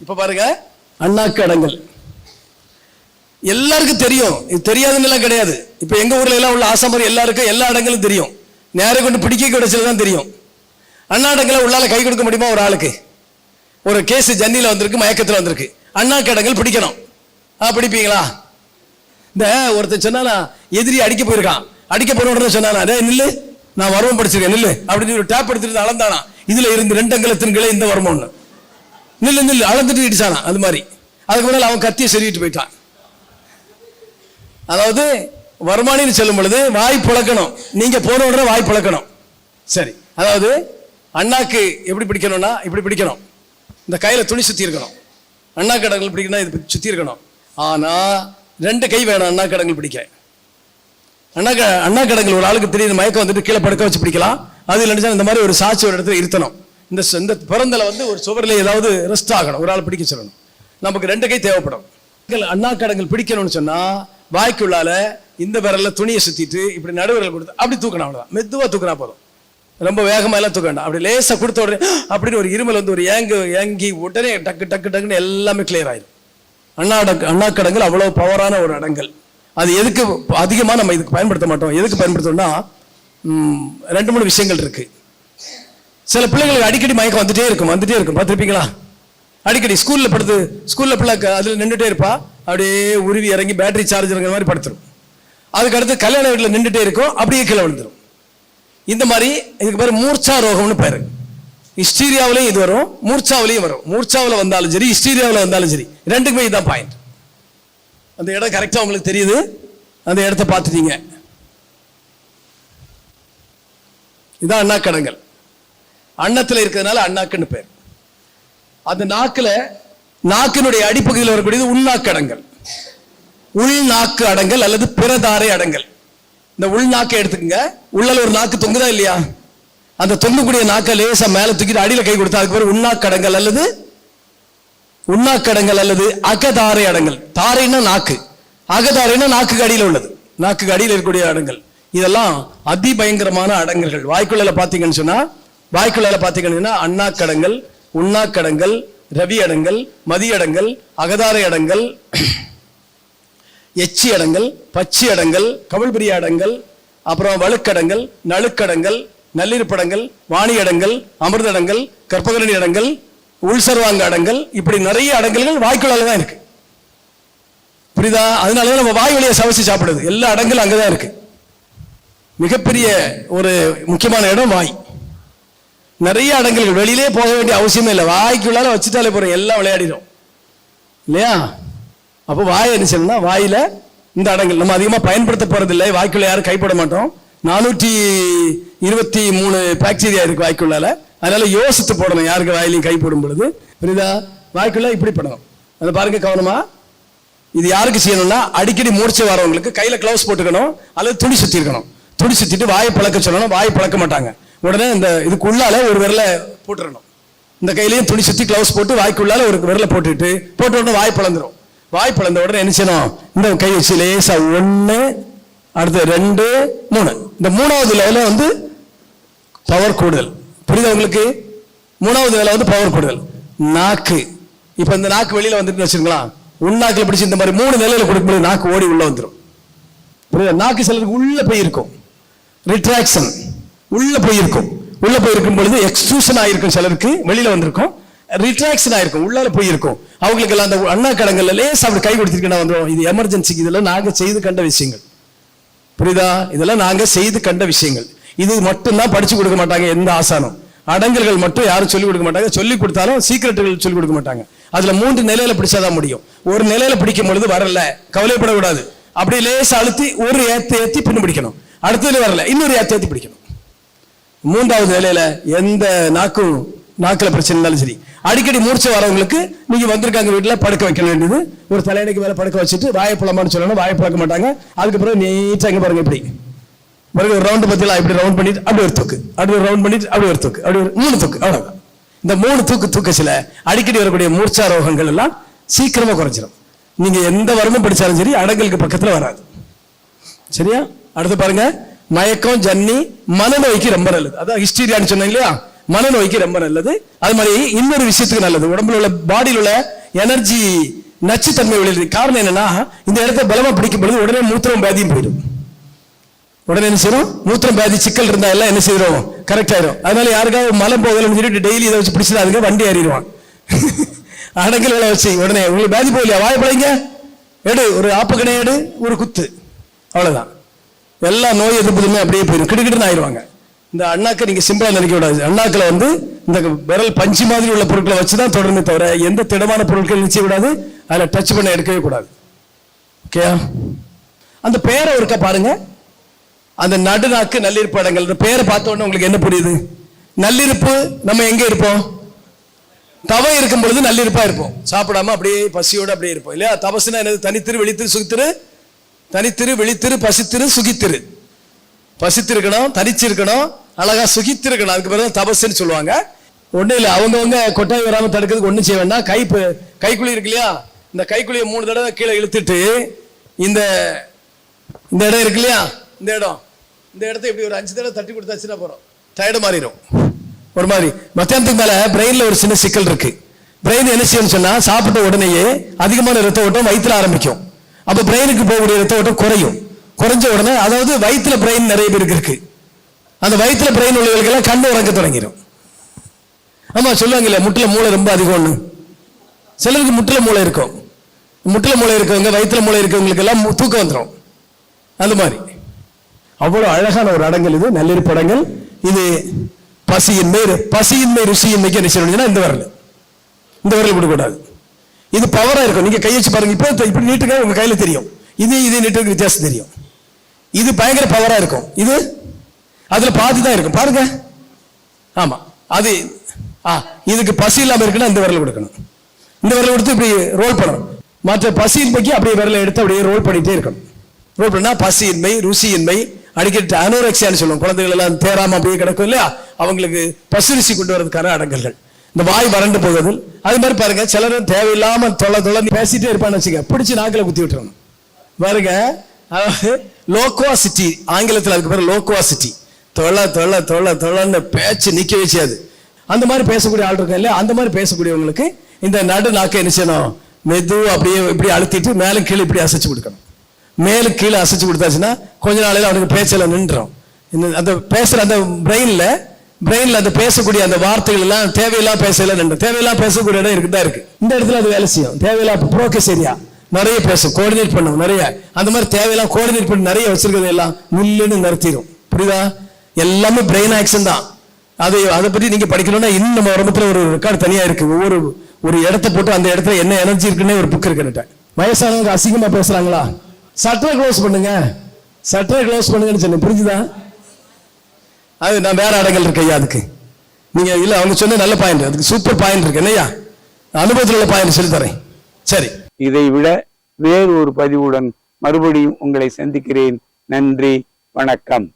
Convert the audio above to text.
இப்ப பாருங்க. அண்ணாக்கு அடங்கல் எல்லாருக்கும் தெரியும். இது தெரியாதுன்னு எல்லாம் கிடையாது. இப்ப எங்க ஊர்ல எல்லாம் உள்ள ஆசாமர் எல்லாருக்கும் எல்லா இடங்களும் தெரியும். நேரம் கொண்டு பிடிக்க கிடைச்சது தான் தெரியும். அண்ணா அடங்கலை உள்ளால கை கொடுக்க முடியுமா ஒரு ஆளுக்கு? ஒரு கேஸ் ஜன்னில வந்திருக்கு மயக்கத்துல வந்திருக்கு. அண்ணா கடங்கள் பிடிக்கணும். ஆ பிடிப்பீங்களா? இந்த ஒருத்தன் சொன்னானா எதிரி அடிக்க போயிருக்கான். அடிக்க போன உடனே சொன்னானா நில்லு. நான் வர்மம் படிச்சிருக்கேன் நில்லு. அப்படின்னு ஒரு டேப் எடுத்துட்டு அளந்தானா இதுல இருந்து ரெண்டு அங்கலத்தின் கிளை இந்த வர்மம்னு. நில்லு நில்லு அளந்துட்டு இடிச்சானா? அது மாதிரி. அதுக்கு முன்னால அவன் கத்தியை செறிவிட்டு போயிட்டான். அதாவது வருமானின்னு சொல்லும் பொழுது வாய் புழக்கணும். நீங்க போன உடனே வாய் புழக்கணும். சரி. அதாவது அண்ணாக்கு எப்படி பிடிக்கணும்னா இப்படி பிடிக்கணும். இந்த கையில துணி சுத்தி இருக்கணும். அண்ணா கடங்கள் பிடிக்கணும் இது சுத்தி இருக்கணும். ஆனா ரெண்டு கை வேணும் அண்ணா கடங்கள் பிடிக்க. அண்ணா அண்ணா கடங்கள் ஒரு ஆளுக்கு திடீர்னு மயக்கம் வந்துட்டு கீழே படுக்க வச்சு பிடிக்கலாம். அது இல்லைன்னு இந்த மாதிரி ஒரு சாட்சி ஒரு இடத்துல இருத்தணும். இந்த இந்த பிறந்தல வந்து ஒரு சுவரில் ஏதாவது ரெஸ்ட் ஆகணும். ஒரு ஆள் பிடிக்க சொல்லணும். நமக்கு ரெண்டு கை தேவைப்படும். அண்ணா கடங்கள் பிடிக்கணும்னு சொன்னால் வாய்க்குள்ளால இந்த விரலில் துணியை சுத்திட்டு இப்படி நடுவர்கள் கொடுத்து அப்படி தூக்கணும் அவ்வளோதான் மெதுவாக தூக்கினா போதும். ரொம்ப வேகமாக எல்லாம் தூக்க வேண்டாம். அப்படி லேசாக கொடுத்த உடனே அப்படின்னு ஒரு இருமல் வந்து ஒரு ஏங்கு ஏங்கி உடனே டக்கு டக்கு டக்குன்னு எல்லாமே கிளியர் ஆயிடும் அண்ணா அண்ணா கடங்கள் அவ்வளோ பவரான ஒரு அடங்கல் அது எதுக்கு அதிகமாக நம்ம இதுக்கு பயன்படுத்த மாட்டோம்? எதுக்கு பயன்படுத்தோம்னா ரெண்டு மூணு விஷயங்கள் இருக்குது சில பிள்ளைங்களுக்கு அடிக்கடி மயக்கம் வந்துட்டே இருக்கும் வந்துட்டே இருக்கும். பார்த்துருப்பீங்களா? அடிக்கடி ஸ்கூலில் படுத்து ஸ்கூலில் பிள்ளை அதில் நின்றுட்டே இருப்பா. அப்படியே உருவி இறங்கி பேட்டரி சார்ஜ் இறங்குற மாதிரி படுத்துரும். அதுக்கு அடுத்து கல்யாண வீட்டில் நின்றுட்டே இருக்கும் அப்படியே கீழே விழுந்துடும் இந்த மாதிரி இதுக்கு பேர் மூர்ச்சா ரோகம்னு பேர். ஹிஸ்டீரியாவிலையும் இது வரும் மூர்ச்சாவிலையும் வரும். மூர்ச்சாவில் வந்தாலும் சரி ஹிஸ்டீரியாவில் வந்தாலும் சரி. ரெண்டுக்குமே இதுதான் பாயிண்ட் அந்த இடம் கரெக்டாக உங்களுக்கு தெரியுது? அந்த இடத்த பார்த்துட்டீங்க. இதான் அண்ணா கடங்கள் அன்னத்துல இருக்கிறதுனால அண்ணாக்குன்னு பேர். அந்த நாக்குல நாக்கினுடைய அடிப்பகுதியில் வரக்கூடியது உள்நாக்கடங்கள். உள்நாக்கு அடங்கல் அல்லது பிறதாரை அடங்கல். இந்த உள்நாக்கை எடுத்துக்கங்க. உள்ளல ஒரு நாக்கு தொங்குதா இல்லையா? அந்த தொங்கக்கூடிய நாக்கை லேசா மேல தூக்கிட்டு அடியில் கை கொடுத்தா அதுக்கு பேர் உண்ணாக்கடங்கள் அல்லது உண்ணாக்கடங்கள் அல்லது அகதாரை அடங்கல். தாரைன்னா நாக்கு. அகதாரைன்னா நாக்குக்கு அடியில் உள்ளது. நாக்குக்கு அடியில் இருக்கக்கூடிய அடங்கல். இதெல்லாம் அதிபயங்கரமான அடங்கல்கள். வாய்க்குள்ள பார்த்தீங்கன்னு சொன்னா வாய்க்குள்ள பார்த்தீங்கன்னா அண்ணாக்கடங்கள் உண்ணாக்கடங்கள் ரவி அடங்கள் மதி அடங்கல் அகதார அடங்கல் எச்சி அடங்கள் பச்சி அடங்கள் கவிழ்பிரிய அடங்கள் அப்புறம் வழுக்கடங்கல் நழுக்கடங்கள் நல்லிருப்படங்கள் வாணி அடங்கல் அமிர்த அடங்கல் கற்பகரணி அடங்கள் உள்சர்வாங்க அடங்கள் இப்படி நிறைய அடங்கல்கள் வாய்க்குள்ளால தான் இருக்கு. புரியுதா? அதனால நம்ம வாய் வழியை சவசி சாப்பிடுது எல்லா அடங்கலும் அங்கதான் இருக்கு. மிகப்பெரிய ஒரு முக்கியமான இடம் வாய். நிறைய அடங்கல்கள் வெளியிலே போக வேண்டிய அவசியமே இல்லை. வாய்க்குள்ளால வச்சுட்டாலே போறோம். எல்லாம் விளையாடிடும் இல்லையா? அப்போ வாய் என்ன செய்யணும்னா வாயில இந்த அடங்கல் நம்ம அதிகமாக பயன்படுத்த போறதில்லை. வாய்க்குள்ள யாரும் கைப்பட மாட்டோம். நானூற்றி இருபத்தி மூணு பாக்டீரியா இருக்கு வாய்க்குள்ளால. அதனால யோசித்து போடணும். யாருக்கு வாயிலையும் கை போடும் பொழுது. புரியுதா? வாய்க்குள்ள இப்படி பண்ணணும். அதை பாருங்க கவனமா. இது யாருக்கு செய்யணும்னா அடிக்கடி மூர்ச்சை வரவங்களுக்கு கையில கிளவுஸ் போட்டுக்கணும். அல்லது துணி சுத்தி இருக்கணும் துணி சுத்திட்டு வாயை பழக்க சொல்லணும். வாயை பழக்க மாட்டாங்க. உடனே இந்த இதுக்குள்ளால ஒரு விரலை போட்டுறணும். இந்த கையிலையும் துணி சுத்தி கிளவுஸ் போட்டு வாய்க்குள்ளால ஒரு விரலை போட்டுட்டு போட்ட உடனே வாய் பிளந்துடும் வாய் பிளந்த உடனே என்ன செய்யணும்? இந்த கை வச்சு லேசா ஒன்று அடுத்து ரெண்டு மூணு. இந்த மூணாவது லெவல வந்து பவர் கூடுதல். புரியுதா உங்களுக்கு? மூணாவது வேலை வந்து பவர் கூடுதல். நாக்கு. இப்ப இந்த நாக்கு வெளியில வந்துட்டு வச்சுங்களா உள்நாக்கில் பிடிச்சி இந்த மாதிரி மூணு நிலையில கொடுக்கும்போது நாக்கு ஓடி உள்ள வந்துடும் புரியுதா? நாக்கு சிலருக்கு உள்ள போய் இருக்கும். ரிட்ராக்ஷன் உள்ள போயிருக்கும். உள்ள போயிருக்கும் பொழுது எக்ஸ்ட்ரூஷன் ஆயிருக்கும் சிலருக்கு. வெளியில வந்திருக்கும். ரிட்ராக்ஷன் ஆயிருக்கும். உள்ளால போயிருக்கும். அவங்களுக்கு எல்லாம் அந்த அண்ணா கடங்கள்ல லேசா அப்படி கை கொடுத்துருக்கேன் வந்துடும் இது எமர்ஜென்சிக்கு இதெல்லாம் நாங்க செய்து கண்ட விஷயங்கள். புரியுதா? இதெல்லாம் நாங்க செய்து கண்ட விஷயங்கள். இது மட்டும்தான் படிச்சு கொடுக்க மாட்டாங்க எந்த ஆசானம். அடங்கல்கள் மட்டும் யாரும் சொல்லிக் கொடுக்க மாட்டாங்க. சொல்லி கொடுத்தாலும் சீக்கிரட்டுகள் சொல்லிக் கொடுக்க மாட்டாங்க. அதுல மூன்று நிலையில பிடிச்சாதான் முடியும். ஒரு நிலையில பிடிக்கும் பொழுது வரல. கவலைப்படக்கூடாது. அப்படி லேசா அழுத்தி ஒரு ஏத்தி ஏத்தி பின்னு பிடிக்கணும் அடுத்ததுல வரல. இன்னொரு ஏத்தி ஏத்தி பிடிக்கணும். மூன்றாவது வேலையில எந்த நாக்கும் நாக்கில் பிரச்சனை இருந்தாலும் சரி. அடிக்கடி மூர்ச்சை வரவங்களுக்கு நீங்க வந்திருக்காங்க வீட்டில் படுக்க வைக்க வேண்டியது ஒரு தலையணைக்கு மேலே படுக்க வச்சுட்டு வாயை சொல்லணும் வாயை பழக்க மாட்டாங்க. அதுக்கப்புறம் பிறகு இங்கே பாருங்க இப்படி. பிறகு ஒரு ரவுண்ட் பத்திலாம் இப்படி ரவுண்ட் பண்ணிட்டு அப்படி ஒரு தூக்கு. அப்படி ஒரு ரவுண்ட் பண்ணிட்டு அப்படி ஒரு தூக்கு. அப்படி ஒரு மூணு தூக்கு அவ்வளோதான் இந்த மூணு தூக்கு தூக்கச்சில அடிக்கடி வரக்கூடிய மூர்ச்சா ரோகங்கள் எல்லாம் சீக்கிரமாக குறைஞ்சிரும். நீங்க எந்த வரமும் படிச்சாலும் சரி அடங்கலுக்கு பக்கத்தில் வராது. சரியா? அடுத்து பாருங்க. மயக்கம் ஜன்னி மனநோய்க்கு ரொம்ப நல்லது. அதான் ஹிஸ்டீரியான்னு சொன்னேன் இல்லையா? மனநோய்க்கு ரொம்ப நல்லது. அது மாதிரி இன்னொரு விஷயத்துக்கு நல்லது. உடம்புல உள்ள பாடியில் உள்ள எனர்ஜி நச்சுத்தன்மை விளையுது காரணம் என்னன்னா இந்த இடத்த பலமா பிடிக்கும் பொழுது உடனே மூத்திரம் பேதியும் போயிடும். உடனே என்ன செய்யும் மூத்திரம் பேதி சிக்கல் இருந்தா எல்லாம் என்ன செய்யறோம் கரெக்ட் ஆயிரும். அதனால யாருக்காவது மலம் போகலன்னு சொல்லிட்டு டெய்லி இதை வச்சு பிடிச்சதாதுங்க வண்டி ஏறிடுவான். அடங்கல் வேலை வச்சு உடனே. உங்களுக்கு பேதி போகலையா? வாய எடு ஒரு ஆப்பக்கனே எடு ஒரு குத்து. அவ்வளவுதான். எல்லா நோய் எதிர்ப்புமே அப்படியே போயிடும் கிடுக்கிட்டுன்னு ஆயிடுவாங்க. இந்த அண்ணாக்கை நீங்கள் சிம்பிளாக நினைக்க விடாது அண்ணாக்கில் வந்து இந்த விரல் பஞ்சு மாதிரி உள்ள பொருட்களை வச்சு தான் தொடருமே தவிர எந்த திடமான பொருட்கள் நிச்சய விடாது அதில் டச் பண்ண எடுக்கவே கூடாது. ஓகே அந்த பேரை ஒருக்க பாருங்க. அந்த நடுநாக்கு நல்லிருப்பு அடங்கல் இந்த பேரை பார்த்த உடனே உங்களுக்கு என்ன புரியுது? நல்லிருப்பு நம்ம எங்கே இருப்போம்? தவ இருக்கும் பொழுது நல்லிருப்பாக இருப்போம். சாப்பிடாம அப்படியே பசியோடு அப்படியே இருப்போம் இல்லையா? தபசுனா என்னது? தனித்திரு வெளித்திரு சுத்திரு தனித்திரு வெளித்திரு பசித்திரு சுகித்திரு. பசித்திருக்கணும் தனிச்சிருக்கணும் அழகா சுகித்திருக்கணும். அதுக்கு பிறகு தபசுன்னு சொல்லுவாங்க. ஒன்றும் இல்லை அவங்கவுங்க கொட்டாய் வராமல் தடுக்கிறதுக்கு ஒன்றும் செய்ய வேண்டாம். கை கைக்குழி இருக்கு இல்லையா? இந்த கைக்குழியை மூணு தடவை கீழே இழுத்துட்டு இந்த இந்த இடம் இருக்கு இல்லையா? இந்த இடம். இந்த இடத்த இப்படி ஒரு அஞ்சு தடவை தட்டி கொடுத்தாச்சுன்னா போகிறோம் டயர்டு மாறிடும் ஒரு மாதிரி. மத்தியானத்துக்கு மேலே பிரெயினில் ஒரு சின்ன சிக்கல் இருக்கு. பிரெயின் என்ன செய்யணும்னு சொன்னால் சாப்பிட்ட உடனேயே அதிகமான ரத்த ஓட்டம் வயிற்றில் ஆரம்பிக்கும். அப்ப பிரெயினுக்கு போகக்கூடிய ரத்த ஓட்டம் குறையும். குறைஞ்ச உடனே அதாவது வயிற்றுல பிரெயின் நிறைய பேருக்கு இருக்கு. அந்த வயிற்றுல பிரெயின் உள்ளவர்களுக்கெல்லாம் கண்ணு உறங்க தொடங்கிடும் ஆமா சொல்லுவாங்கல்ல முட்டில மூளை ரொம்ப அதிகம்னு. சிலருக்கு முட்டில மூளை இருக்கும். முட்டில மூளை இருக்கவங்க வயிற்றுல மூளை இருக்கவங்களுக்கு எல்லாம் தூக்கம் வந்துடும் அந்த மாதிரி. அவ்வளோ அழகான ஒரு அடங்கல் இது நல்லிருப்பு அடங்கல். இது பசியின்மை பசியின்மை ருசியின்மைக்கு என்ன செய்யணும்னா இந்த வரல. இந்த வரல விடக்கூடாது. இது பவராக இருக்கும். நீங்கள் கை வச்சு பாருங்க. இப்போ இப்படி நீட்டுங்க உங்கள் கையில் தெரியும். இது இது நீட்டுக்கு வித்தியாசம் தெரியும். இது பயங்கர பவராக இருக்கும். இது அதில் பாதி தான் இருக்கும். பாருங்க. ஆமாம் அது ஆ இதுக்கு பசி இல்லாமல் இருக்குன்னா இந்த விரல் கொடுக்கணும். இந்த விரல் கொடுத்து இப்படி ரோல் பண்ணணும். மற்ற பசியின்மைக்கு அப்படியே விரலை எடுத்து அப்படியே ரோல் பண்ணிகிட்டே இருக்கணும். ரோல் பண்ணால் பசியின்மை ருசியின்மை அடிக்கடி அனோரக்சியான்னு சொல்லுவோம். குழந்தைகள் எல்லாம் தேராமல் அப்படியே கிடக்கும் இல்லையா? அவங்களுக்கு பசு ருசி கொண்டு வரதுக்கான அடங்கல்கள். இந்த வாய் வறண்டு போகுது அது மாதிரி பாருங்க சிலரும் தேவையில்லாம தொலை தொலை பேசிட்டே இருப்பான்னு வச்சுக்க பிடிச்சி நாக்கில் குத்தி விட்டுறணும். பாருங்க லோக்குவாசிட்டி ஆங்கிலத்தில் அதுக்கு பேர் லோக்குவாசிட்டி தொலை தொலை தொலை தொலைன்னு பேச்சு நிக்க வச்சாது. அந்த மாதிரி பேசக்கூடிய ஆள் இருக்கா இல்லையா? அந்த மாதிரி பேசக்கூடியவங்களுக்கு இந்த நடு நாக்கை என்ன செய்யணும்? மெது அப்படியே இப்படி அழுத்திட்டு மேலே கீழே இப்படி அசைச்சு கொடுக்கணும். மேலே கீழே அசைச்சு கொடுத்தாச்சுன்னா கொஞ்ச நாளையில் அவனுக்கு பேச்சில் நின்றோம் இந்த அந்த பேசுகிற அந்த பிரெயினில் பிரெயின்ல அந்த பேசக்கூடிய அந்த வார்த்தைகள் எல்லாம் தேவையில்லா பேசல ரெண்டு தேவையில்லா பேசக்கூடிய இடம் இருக்குதா இருக்கு. இந்த இடத்துல அது வேலை செய்யும். தேவையில்லா ப்ரோக்கஸ் ஏரியா நிறைய பேசும் கோஆர்டினேட் பண்ணும் நிறைய. அந்த மாதிரி தேவையெல்லாம் கோஆர்டினேட் பண்ணி நிறைய வச்சிருக்கிறது எல்லாம் உள்ளுன்னு நிறுத்திடும் புரியுதா? எல்லாமே பிரெயின் ஆக்ஷன் தான். அதை அதை பத்தி நீங்க படிக்கணும்னா இன்னும் நம்ம உடம்புல ஒரு ரெக்கார்டு தனியா இருக்கு. ஒவ்வொரு ஒரு இடத்த போட்டு அந்த இடத்துல என்ன எனர்ஜி இருக்குன்னே ஒரு புக் இருக்குன்னுட்டேன் வயசானவங்க அசிங்கமா பேசுகிறாங்களா சட்டரை க்ளோஸ் பண்ணுங்க. சட்டரை க்ளோஸ் பண்ணுங்கன்னு சொன்னேன். புரிஞ்சுதா? அது நான் வேற இடங்கள் இருக்கு ஐயா அதுக்கு. நீங்க இல்ல அவங்க சொன்ன நல்ல பாயிண்ட் அதுக்கு சூப்பர் பாயிண்ட் இருக்கு. என்னையா அனுபவத்தில் உள்ள பாயிண்ட் சொல்லி தரேன். சரி. இதை விட வேறு ஒரு பதிவுடன் மறுபடியும் உங்களை சந்திக்கிறேன். நன்றி வணக்கம்.